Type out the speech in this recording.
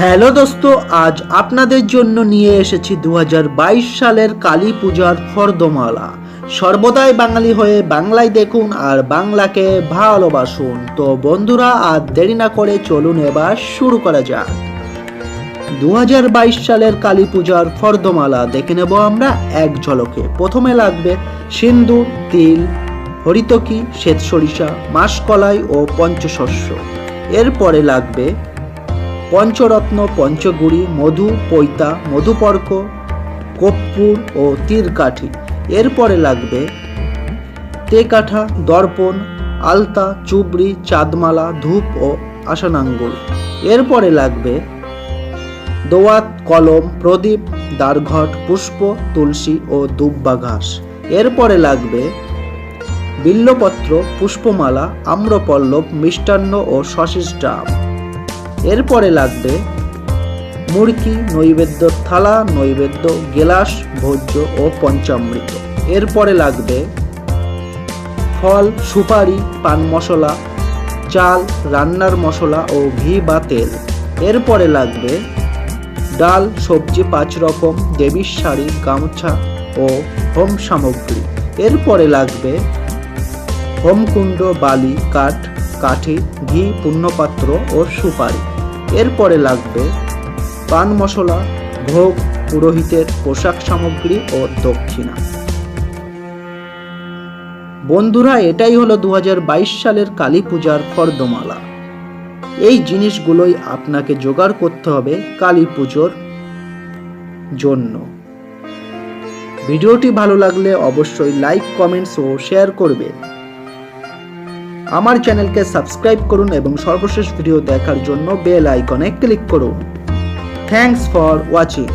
Hello দোস্ত, আজ আপনাদের জন্য নিয়ে এসেছি দু হাজার বাইশ সালের কালী পূজার ফর্দমালা। সর্বদাই বাঙালি হয়ে বাংলায় দেখুন আর বাংলাকে ভালোবাসুন। তো বন্ধুরা, আর দেরি না করে চলুন এবার শুরু করা যাক। দু হাজার বাইশ সালের কালী পূজার ফর্দমালা দেখে নেব আমরা এক ঝলকে। প্রথমে লাগবে সিন্দুর তিল, হরিতকি শ্বেত সরিষা মাসকলাই ও পঞ্চশস্য। এরপরে লাগবে পঞ্চরত্ন, পঞ্চগুড়ি, মধু, পৈতা, মধুপর্ক, কপ্পুর ও তীরকাঠি। এরপরে লাগবে তেকাঠা, দর্পণ, আলতা, চুবড়ি, চাঁদমালা, ধূপ ও আসানাঙ্গুল এরপরে লাগবে দোয়াত, কলম, প্রদীপ দ্বারঘট পুষ্প, তুলসী ও দুব্বা ঘাস। এরপরে লাগবে বিল্লপত্র, পুষ্পমালা, আম্রপল্লব, মিষ্টান্ন ও সশিস ডাব। এরপরে লাগবে মুড়কি, নৈবেদ্য থালা, নৈবেদ্য, গেলাস, ভোজ্য ও পঞ্চামৃত। এরপরে লাগবে ফল, সুপারি, পান মশলা, চাল, রান্নার মশলা ও ঘি বা তেল। এরপরে লাগবে ডাল, সবজি পাঁচ রকম, দেবীর শাড়ি, গামছা ও হোম সামগ্রী। এরপরে লাগবে হোমকুণ্ড, বালি, কাঠ কাঠি, ঘি, পুণ্যপাত্র ও সুপারি। এরপরে লাগবে পান মশলা, ভোগ, পুরোহিতের পোশাক সামগ্রী ও দক্ষিণা। বন্ধুরা, এটাই হলো দু সালের কালী পূজার ফর্দমালা। এই জিনিসগুলোই আপনাকে জোগাড় করতে হবে কালী পুজোর জন্য। ভিডিওটি ভালো লাগলে অবশ্যই লাইক, কমেন্টস ও শেয়ার করবেন আমার চ্যানেলকে সাবস্ক্রাইব করুন এবং সর্বশেষ ভিডিও দেখার জন্য বেল আইকনে ক্লিক করুন। Thanks for watching